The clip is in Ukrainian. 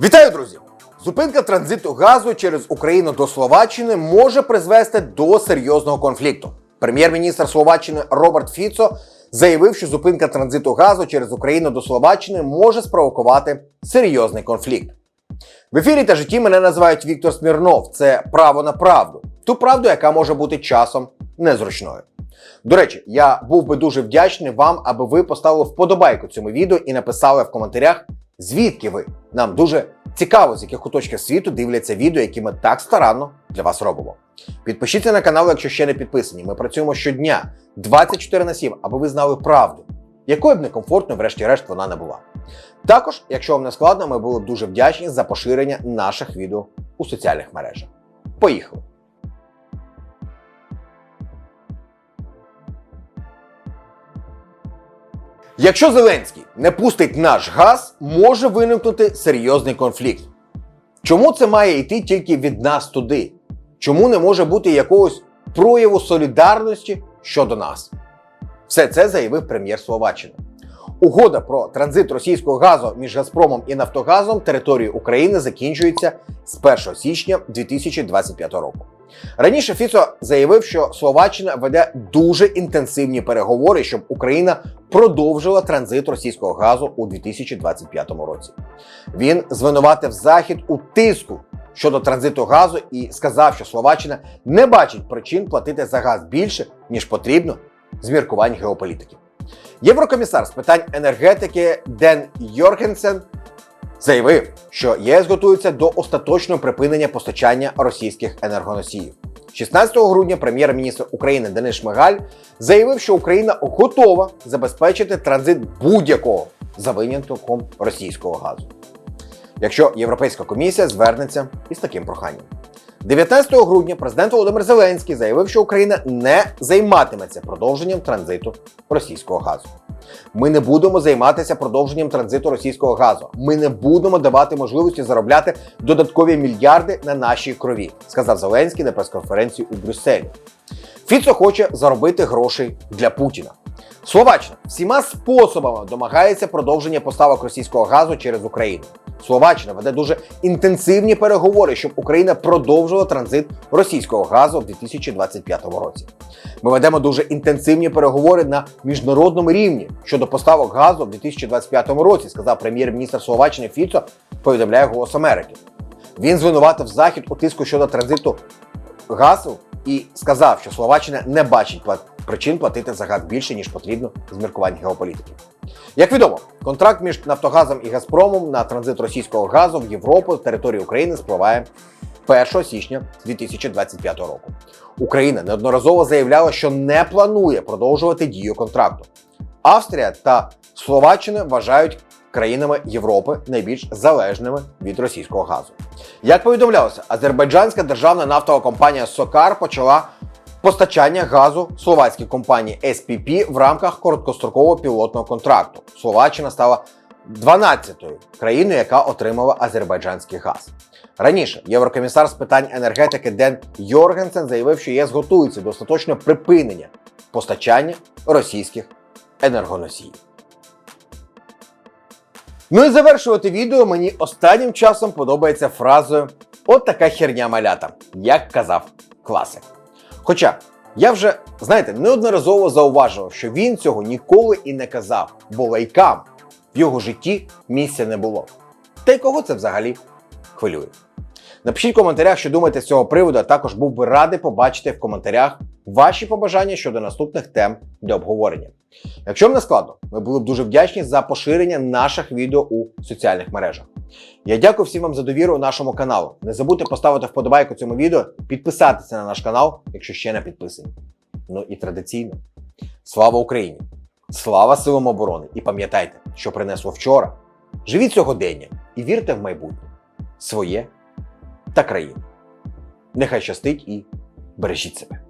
Вітаю, друзі! Зупинка транзиту газу через Україну до Словаччини може призвести до серйозного конфлікту. Прем'єр-міністр Словаччини Роберт Фіцо заявив, що зупинка транзиту газу через Україну до Словаччини може спровокувати серйозний конфлікт. В ефірі та житті мене називають Віктор Смірнов. Це право на правду. Ту правду, яка може бути часом незручною. До речі, я був би дуже вдячний вам, аби ви поставили вподобайку цьому відео і написали в коментарях, звідки ви. Нам дуже цікаво, з яких куточків світу дивляться відео, які ми так старанно для вас робимо. Підпишіться на канал, якщо ще не підписані. Ми працюємо щодня 24 на 7, аби ви знали правду, якою б некомфортною, врешті-решт, вона не була. Також, якщо вам не складно, ми були б дуже вдячні за поширення наших відео у соціальних мережах. Поїхали! Якщо Зеленський не пустить наш газ, може виникнути серйозний конфлікт. Чому це має йти тільки від нас туди? Чому не може бути якогось прояву солідарності щодо нас? Все це заявив прем'єр Словаччини. Угода про транзит російського газу між Газпромом і Нафтогазом території України закінчується з 1 січня 2025 року. Раніше Фіцо заявив, що Словаччина веде дуже інтенсивні переговори, щоб Україна продовжила транзит російського газу у 2025 році. Він звинуватив Захід у тиску щодо транзиту газу і сказав, що Словаччина не бачить причин платити за газ більше ніж потрібно з міркувань геополітики. Єврокомісар з питань енергетики Ден Йоргенсен заявив, що ЄС готується до остаточного припинення постачання російських енергоносіїв. 16 грудня прем'єр-міністр України Денис Шмигаль заявив, що Україна готова забезпечити транзит будь-якого за винятком російського газу. Якщо Європейська комісія звернеться із таким проханням. 19 грудня президент Володимир Зеленський заявив, що Україна не займатиметься продовженням транзиту російського газу. Ми не будемо займатися продовженням транзиту російського газу. Ми не будемо давати можливості заробляти додаткові мільярди на нашій крові, сказав Зеленський на прес-конференції у Брюсселі. Фіцо хоче заробити грошей для Путіна. Словаччина всіма способами домагається продовження поставок російського газу через Україну. Словаччина веде дуже інтенсивні переговори, щоб Україна продовжила транзит російського газу в 2025 році. Ми ведемо дуже інтенсивні переговори на міжнародному рівні щодо поставок газу в 2025 році, сказав прем'єр-міністр Словаччини Фіцо, повідомляє Голос Америки. Він звинуватив Захід у тиску щодо транзиту газу і сказав, що Словаччина не бачить причин платити за газ більше, ніж потрібно з міркувань геополітики. Як відомо, контракт між Нафтогазом і Газпромом на транзит російського газу в Європу з території України спливає 1 січня 2025 року. Україна неодноразово заявляла, що не планує продовжувати дію контракту. Австрія та Словаччина вважають країнами Європи найбільш залежними від російського газу. Як повідомлялося, азербайджанська державна нафтова компанія Сокар почала постачання газу словацькій компанії SPP в рамках короткострокового пілотного контракту. Словаччина стала 12-ю країною, яка отримала азербайджанський газ. Раніше єврокомісар з питань енергетики Ден Йоргенсен заявив, що ЄС готується до остаточного припинення постачання російських енергоносіїв. Ну і завершувати відео мені останнім часом подобається фразою От така херня малята, як казав класик. Хоча я вже, знаєте, неодноразово зауважував, що він цього ніколи і не казав, бо лайкам в його житті місця не було. Та й кого це взагалі хвилює? Напишіть в коментарях, що думаєте з цього приводу, а також був би радий побачити в коментарях ваші побажання щодо наступних тем для обговорення. Якщо вам не складно, ми були б дуже вдячні за поширення наших відео у соціальних мережах. Я дякую всім вам за довіру нашому каналу. Не забудьте поставити вподобайку цьому відео, підписатися на наш канал, якщо ще не підписані. Ну і традиційно. Слава Україні! Слава силам оборони! І пам'ятайте, що принесло вчора. Живіть сьогодення і вірте в майбутнє своє та країну. Нехай щастить і бережіть себе.